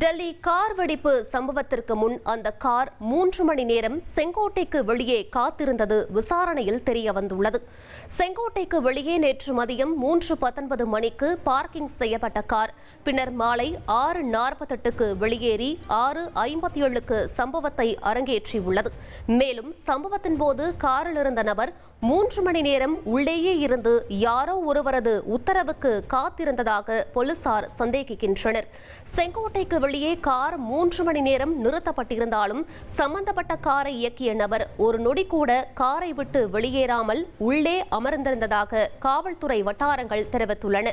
Delhi car வெடிப்பு சம்பவத்திற்கு முன் அந்த கார் மூன்று மணி நேரம் செங்கோட்டைக்கு வெளியே காத்திருந்தது விசாரணையில் தெரிய வந்துள்ளது செங்கோட்டைக்கு வெளியே நேற்று மதியம் மூன்று பத்தொன்பது மணிக்கு பார்க்கிங் செய்யப்பட்ட கார் பின்னர் மாலை ஆறு நாற்பத்தெட்டுக்கு வெளியேறி ஆறு ஐம்பத்தி ஏழுக்கு சம்பவத்தை அரங்கேற்றியுள்ளது. மேலும் சம்பவத்தின் போது காரில் இருந்த நபர் மூன்று மணி நேரம் உள்ளேயே இருந்து யாரோ ஒருவரது உத்தரவுக்கு காத்திருந்ததாக போலீசார் சந்தேகிக்கின்றனர். செங்கோட்டைக்கு வெளியே கார் மூன்று மணி நேரம் நிறுத்தப்பட்டிருந்தாலும் சம்பந்தப்பட்ட காரை இயக்கிய நபர் ஒரு நொடி கூட காரை விட்டு வெளியேறாமல் உள்ளே அமர்ந்திருந்ததாக காவல்துறை வட்டாரங்கள் தெரிவித்துள்ளன.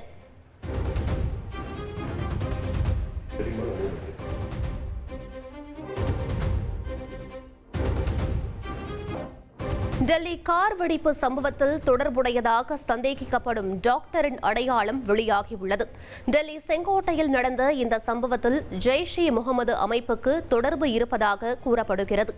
டெல்லி கார் வெடிப்பு சம்பவத்தில் தொடர்புடையதாக சந்தேகிக்கப்படும் டாக்டரின் அடையாளம் வெளியாகியுள்ளது. டெல்லி செங்கோட்டையில் நடந்த இந்த சம்பவத்தில் ஜெய்ஷ் இ முகமது அமைப்புக்கு தொடர்பு இருப்பதாக கூறப்படுகிறது.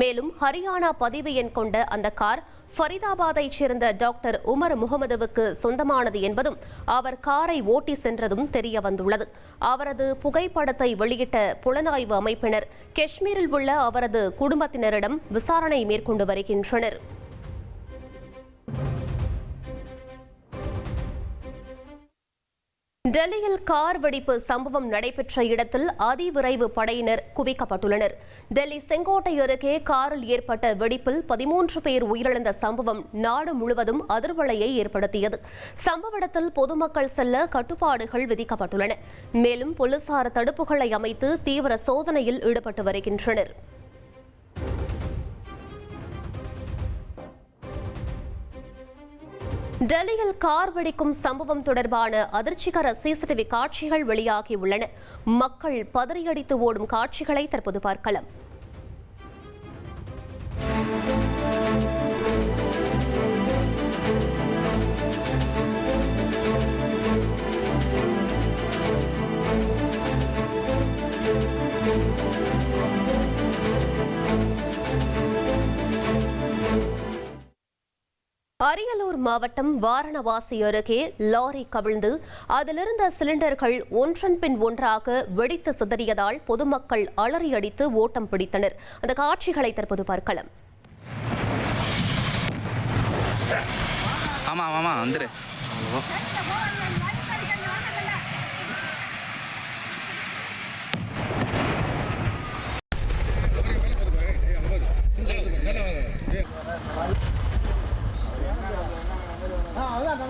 மேலும் ஹரியானா பதிவு எண் கொண்ட அந்த கார் ஃபரிதாபாத்தைச் சேர்ந்த டாக்டர் உமர் முகமதுவுக்கு சொந்தமானது என்பதும் அவர் காரை ஓட்டி சென்றதும் தெரிய வந்துள்ளது அவரது புகைப்படத்தை வெளியிட்ட புலனாய்வு அமைப்பினர் காஷ்மீரில் உள்ள அவரது குடும்பத்தினரிடம் விசாரணை மேற்கொண்டு வருகின்றனர். டெல்லியில் கார் வெடிப்பு சம்பவம் நடைபெற்ற இடத்தில் அதிவிரைவு படையினர் குவிக்கப்பட்டுள்ளனர். டெல்லி செங்கோட்டை அருகே காரில் ஏற்பட்ட வெடிப்பில் பதிமூன்று பேர் உயிரிழந்த சம்பவம் நாடு முழுவதும் அதிர்வலையை ஏற்படுத்தியது. சம்பவ இடத்தில் பொதுமக்கள் செல்ல கட்டுப்பாடுகள் விதிக்கப்பட்டுள்ளன. மேலும் போலீசார் தடுப்புகளை அமைத்து தீவிர சோதனையில் ஈடுபட்டு வருகின்றனர். டெல்லியில் கார் வெடிக்கும் சம்பவம் தொடர்பான அதிர்ச்சிகர சிசிடிவி காட்சிகள் வெளியாகியுள்ளன. மக்கள் பதறியடித்து ஓடும் காட்சிகளை தற்போது பார்க்கலாம். மாவட்டம் வாரணவாசி அருகே லாரி கவிழ்ந்து அதிலிருந்த சிலிண்டர்கள் ஒன்றன் பின் ஒன்றாக வெடித்து சிதறியதால் பொதுமக்கள் அலறி அடித்து ஓட்டம் பிடித்தனர். அந்த காட்சிகளை தற்போது பார்க்கலாம். ஆமா ஆமா வந்துரு.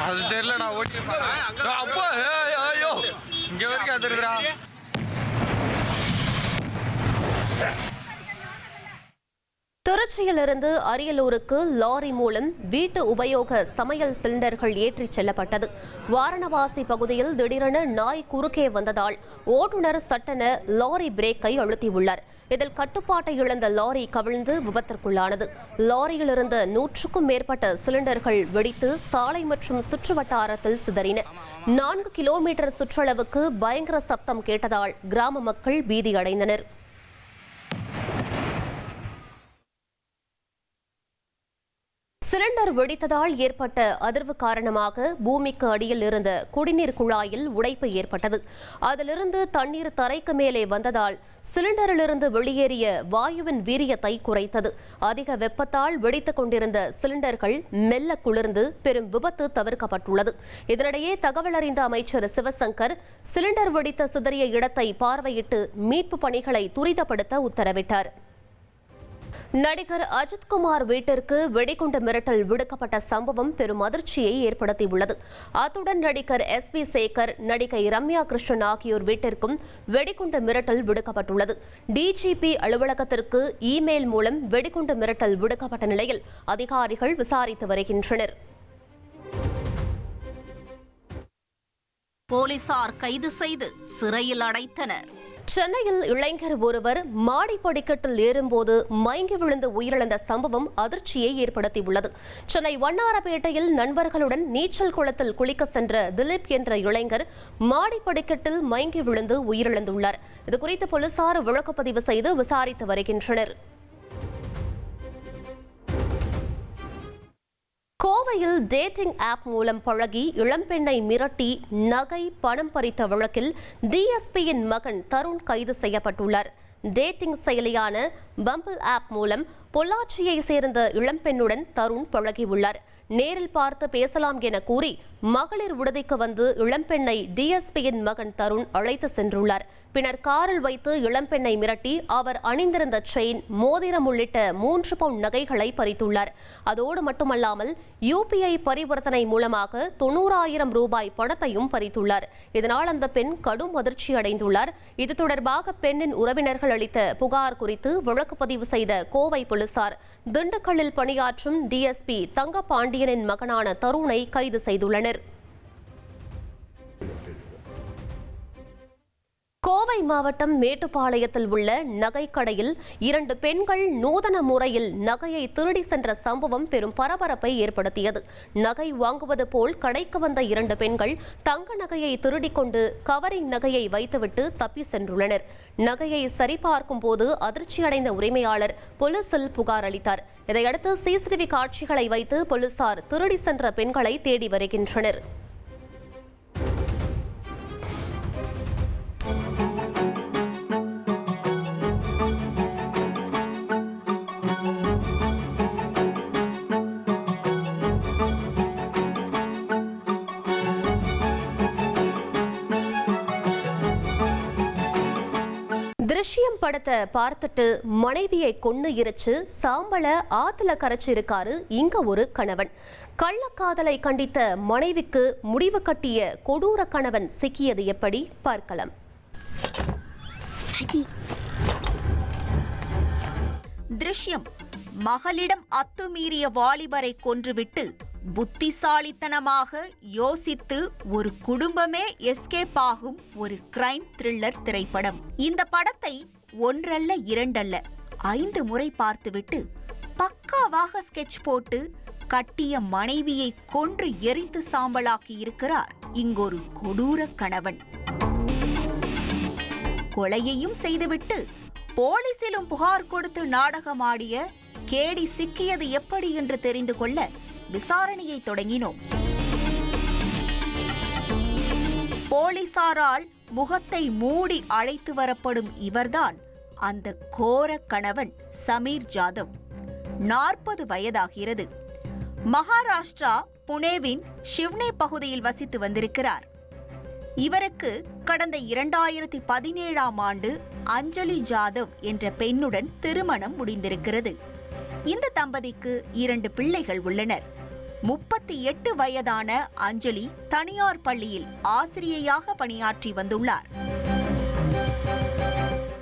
அது தெரியலடா ஓட்டி அப்பா ஐயோ. இங்க வரைக்கும் அது திருச்சியிலிருந்து அரியலூருக்கு லாரி மூலம் வீட்டு உபயோக சமையல் சிலிண்டர்கள் ஏற்றிச் செல்லப்பட்டது. வாரணவாசி பகுதியில் திடீரென நாய் குறுக்கே வந்ததால் ஓட்டுநர் சட்டென லாரி பிரேக்கை அழுத்தியுள்ளார். இதில் கட்டுப்பாட்டை இழந்த லாரி கவிழ்ந்து விபத்திற்குள்ளானது. லாரியில் இருந்த நூற்றுக்கும் மேற்பட்ட சிலிண்டர்கள் வெடித்து சாலை மற்றும் சுற்றுவட்டாரத்தில் சிதறின. நான்கு கிலோமீட்டர் சுற்றளவுக்கு பயங்கர சப்தம் கேட்டதால் கிராம மக்கள் பீதியடைந்தனர். சிலிண்டர் வெடித்ததால் ஏற்பட்ட அதிர்வு காரணமாக பூமிக்கு அடியில் இருந்த குடிநீர் குழாயில் உடைப்பு ஏற்பட்டது. அதிலிருந்து தண்ணீர் தரைக்கு மேலே வந்ததால் சிலிண்டரிலிருந்து வெளியேறிய வாயுவின் வீரியத்தை குறைத்தது. அதிக வெப்பத்தால் வெடித்துக் கொண்டிருந்த சிலிண்டர்கள் மெல்ல குளிர்ந்து பெரும் விபத்து தவிர்க்கப்பட்டுள்ளது. இதனிடையே தகவல் அறிந்த அமைச்சர் சிவசங்கர் சிலிண்டர் வெடித்த சிதறிய இடத்தை பார்வையிட்டு மீட்பு பணிகளை துரிதப்படுத்த உத்தரவிட்டார். நடிகர் அஜித்குமார் வீட்டிற்கு வெடிகுண்டு மிரட்டல் விடுக்கப்பட்ட சம்பவம் பெரும் அதிர்ச்சியை ஏற்படுத்தியுள்ளது. அத்துடன் நடிகர் எஸ் பி சேகர் நடிகை ரம்யா கிருஷ்ணன் ஆகியோர் வீட்டிற்கும் வெடிகுண்டு மிரட்டல் விடுக்கப்பட்டுள்ளது. டிஜிபி அலுவலகத்திற்கு இமெயில் மூலம் வெடிகுண்டு மிரட்டல் விடுக்கப்பட்ட நிலையில் அதிகாரிகள் விசாரித்து வருகின்றனர். போலீசார் கைது செய்து சிறையில் அடைத்தனர். சென்னையில் இளைஞர் ஒருவர் மாடி படிக்கட்டில் ஏறும்போது மயங்கி விழுந்து உயிரிழந்த சம்பவம் அதிர்ச்சியை ஏற்படுத்தியுள்ளது. சென்னை வண்ணாரப்பேட்டையில் நண்பர்களுடன் நீச்சல் குளத்தில் குளிக்க சென்ற திலீப் என்ற இளைஞர் மாடி படிக்கட்டில் மயங்கி விழுந்து உயிரிழந்துள்ளார். இதுகுறித்து போலீசார் விளக்கப்பதிவு செய்து விசாரித்து வருகின்றனர். கோவையில் டேட்டிங் ஆப் மூலம் பழகி இளம்பெண்ணை மிரட்டி நகை பணம் பறித்த வழக்கில் டிஎஸ்பியின் மகன் தருண் கைது செய்யப்பட்டுள்ளார். டேட்டிங் செயலியான பம்பிள் ஆப் மூலம் பொள்ளாச்சியை சேர்ந்த இளம்பெண்ணுடன் தருண் பழகியுள்ளார். நேரில் பார்த்து பேசலாம் என கூறி மகளிர் விடுதிக்கு வந்து இளம்பெண்ணை டிஎஸ்பியின் மகன் தருண் அழைத்து சென்றுள்ளார். பின்னர் காரில் வைத்து இளம்பெண்ணை மிரட்டி அவர் அணிந்திருந்த செயின் மோதிரம் உள்ளிட்ட மூன்று பவுன் நகைகளை பறித்துள்ளார். அதோடு மட்டுமல்லாமல் யூபிஐ பரிவர்த்தனை மூலமாக தொண்ணூறாயிரம் ரூபாய் பணத்தையும் பறித்துள்ளார். இதனால் அந்த பெண் கடும் அதிர்ச்சி அடைந்துள்ளார். இது தொடர்பாக பெண்ணின் உறவினர்கள் அளித்த புகார் குறித்து வழக்கு பதிவு செய்த கோவை போலீசார் திண்டுக்கல்லில் பணியாற்றும் டிஎஸ்பி தங்க பாண்டியனின் மகனான தருணை கைது செய்துள்ளனர். கோவை மாவட்டம் மேட்டுப்பாளையத்தில் உள்ள நகைக்கடையில் இரண்டு பெண்கள் நூதன முறையில் நகையை திருடி சென்ற சம்பவம் பெரும் பரபரப்பை ஏற்படுத்தியது. நகை வாங்குவது போல் கடைக்கு வந்த இரண்டு பெண்கள் தங்க நகையை திருடிக்கொண்டு கவரிங் நகையை வைத்துவிட்டு தப்பி சென்றுள்ளனர். நகையை சரிபார்க்கும் போது அதிர்ச்சியடைந்த உரிமையாளர் போலீசில் புகார் அளித்தார். இதையடுத்து சிசிடிவி காட்சிகளை வைத்து போலீசார் திருடி சென்ற பெண்களை தேடி வருகின்றனர். திருஷ்யம் படத்தை பார்த்துட்டு மனைவியை கொண்டு எரிச்சு சாம்பல ஆத்துல கரைச்சிருக்காரு இங்க ஒரு கணவன். கள்ளக்காதலை கண்டித்த மனைவிக்கு முடிவு கட்டிய கொடூர கணவன் சிக்கியது எப்படி? பார்க்கலாம். திருஷ்யம் மகளிடம் அத்துமீறிய வாலிபரை கொன்றுவிட்டு புத்திசாலித்தனமாக யோசித்து ஒரு குடும்பமே எஸ்கேப் ஆகும் ஒரு கிரைம் த்ரில்லர் திரைப்படம். இந்த படத்தை ஒன்றல்ல இரண்டல்ல ஐந்து முறை பார்த்துவிட்டு பக்காவாக ஸ்கெட்ச் போட்டு கட்டிய மனைவியை கொன்று எரித்து சாம்பலாக்கி இருக்கிறார் இங்கொரு கொடூர கணவன். கொலையையும் செய்துவிட்டு போலீசிலும் புகார் கொடுத்து நாடகமாடிய கேடி சிக்கியது எப்படி என்று தெரிந்து கொள்ள விசாரணையை தொடங்கினோம். போலீசாரால் முகத்தை மூடி அழைத்து வரப்படும் இவர்தான் அந்த கோர கணவன் சமீர் ஜாதவ். நாற்பது வயதாகிறது. மகாராஷ்டிரா புனேவின் ஷிவ்னே பகுதியில் வசித்து வந்திருக்கிறார். இவருக்கு கடந்த இரண்டாயிரத்தி பதினேழாம் ஆண்டு அஞ்சலி ஜாதவ் என்ற பெண்ணுடன் திருமணம் முடிந்திருக்கிறது. இந்த தம்பதிக்கு இரண்டு பிள்ளைகள் உள்ளனர். முப்பத்தி எட்டு வயதான அஞ்சலி தனியார் பள்ளியில் ஆசிரியையாக பணியாற்றி வந்துள்ளார்.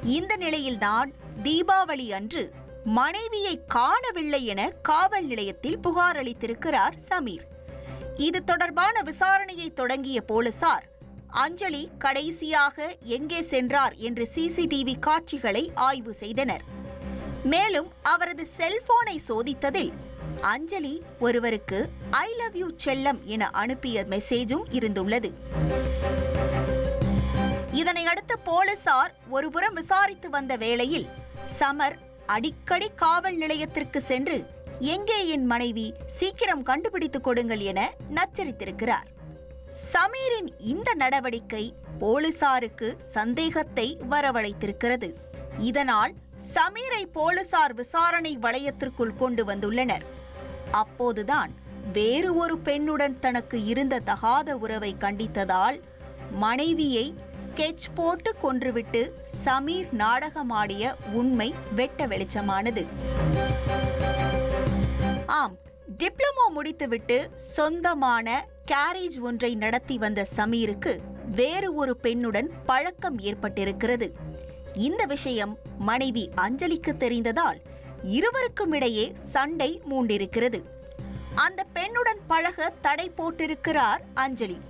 இந்த நிலையில்தான் தீபாவளி அன்று மனைவியை காணவில்லை என காவல் நிலையத்தில் புகார் அளித்திருக்கிறார் சமீர். இது தொடர்பான விசாரணையை தொடங்கிய போலீசார் அஞ்சலி கடைசியாக எங்கே சென்றார் என்று சிசிடிவி காட்சிகளை ஆய்வு செய்தனர். மேலும் அவரது செல்போனை சோதித்ததில் அஞ்சலி ஒருவருக்கு ஐ லவ் யூ செல்லம் என அனுப்பிய மெசேஜும் இருந்துள்ளது. இதனையடுத்து போலீசார் ஒருபுறம் விசாரித்து வந்த வேளையில் சமர் அடிக்கடி காவல் நிலையத்திற்கு சென்று எங்கே என் மனைவி? சீக்கிரம் கண்டுபிடித்துக் கொடுங்கள் என நச்சரித்திருக்கிறார். சமீரின் இந்த நடவடிக்கை போலீசாருக்கு சந்தேகத்தை வரவழைத்திருக்கிறது. இதனால் சமீரை போலீசார் விசாரணை வளையத்திற்குள் கொண்டு வந்துள்ளனர். அப்போதுதான் வேறு ஒரு பெண்ணுடன் தனக்கு இருந்த தகாத உறவை கண்டித்ததால் மனைவியை ஸ்கெட்ச் போட்டு கொன்றுவிட்டு சமீர் நாடகமாடிய உண்மை வெட்ட வெளிச்சமானது. ஆம் டிப்ளமோ முடித்துவிட்டு சொந்தமான கேரேஜ் ஒன்றை நடத்தி வந்த சமீருக்கு வேறு ஒரு பெண்ணுடன் பழக்கம் ஏற்பட்டிருக்கிறது. இந்த விஷயம் மனைவி அஞ்சலிக்கு தெரிந்ததால் இருவருக்கும் இடையே சண்டை மூண்டிருக்கிறது. அந்த பெண்ணுடன் பழக தடை போட்டிருக்கிறார் அஞ்சலி.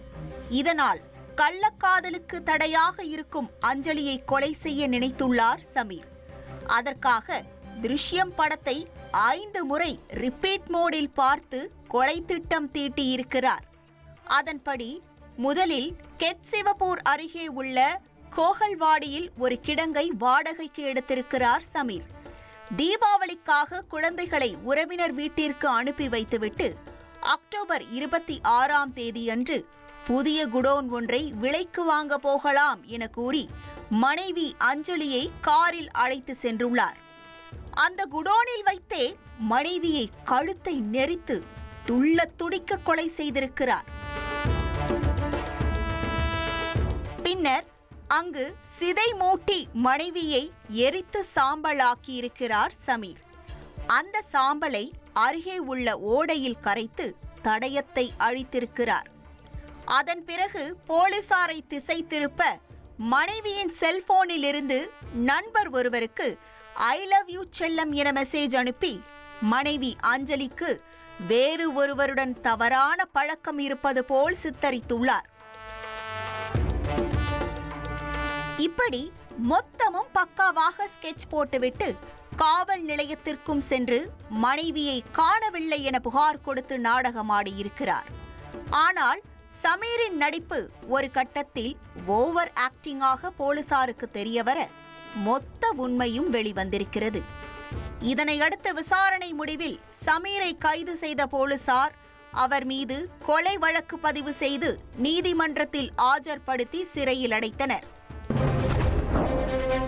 இதனால் கள்ளக்காதலுக்கு தடையாக இருக்கும் அஞ்சலியை கொலை செய்ய நினைத்துள்ளார் சமீர். அதற்காக திருஷ்யம் படத்தை ஐந்து முறை ரிப்பீட் மோடில் பார்த்து கொலை திட்டம் தீட்டியிருக்கிறார். அதன்படி முதலில் கெட்சிவப்பூர் அருகே உள்ள கோகல்வாடியில் ஒரு கிடங்கை வாடகைக்கு எடுத்திருக்கிறார் சமீர். தீபாவளிக்காக குழந்தைகளை உறவினர் வீட்டிற்கு அனுப்பி வைத்துவிட்டு அக்டோபர் இருபத்தி ஆறாம் தேதியன்று புதிய குடோன் ஒன்றை விலைக்கு வாங்க போகலாம் என கூறி மனைவி அஞ்சலியை காரில் அழைத்து சென்றுள்ளார். அந்த குடோனில் வைத்தே மனைவியை கழுத்தை நெரித்து துள்ள துடிக்க கொலை செய்திருக்கிறார். பின்னர் அங்கு சிதை மூட்டி மனைவியை எரித்து சாம்பலாக்கியிருக்கிறார் சமீர். அந்த சாம்பலை அருகே உள்ள ஓடையில் கரைத்து தடயத்தை அழித்திருக்கிறார். அதன் பிறகு போலீசாரை திசை திருப்ப மனைவியின் செல்போனிலிருந்து நண்பர் ஒருவருக்கு ஐ லவ் யூ செல்லம் என மெசேஜ் அனுப்பி மனைவி அஞ்சலிக்கு வேறு ஒருவருடன் தவறான பழக்கம் இருப்பது போல் சித்தரித்துள்ளார். இப்படி மொத்தமும் பக்காவாக ஸ்கெட்ச் போட்டுவிட்டு காவல் நிலையத்திற்கும் சென்று மனைவியை காணவில்லை என புகார் கொடுத்து நாடகமாடியிருக்கிறார் ஆனால் சமீரின் நடிப்பு ஒரு கட்டத்தில் ஓவர் ஆக்டிங்காக போலீசாருக்கு தெரியவர மொத்த உண்மையும் வெளிவந்திருக்கிறது. இதனை அடுத்த விசாரணை முடிவில் சமீரை கைது செய்த போலீசார் அவர் மீது கொலை வழக்கு பதிவு செய்து நீதிமன்றத்தில் ஆஜர்படுத்தி சிறையில் அடைத்தனர். thank you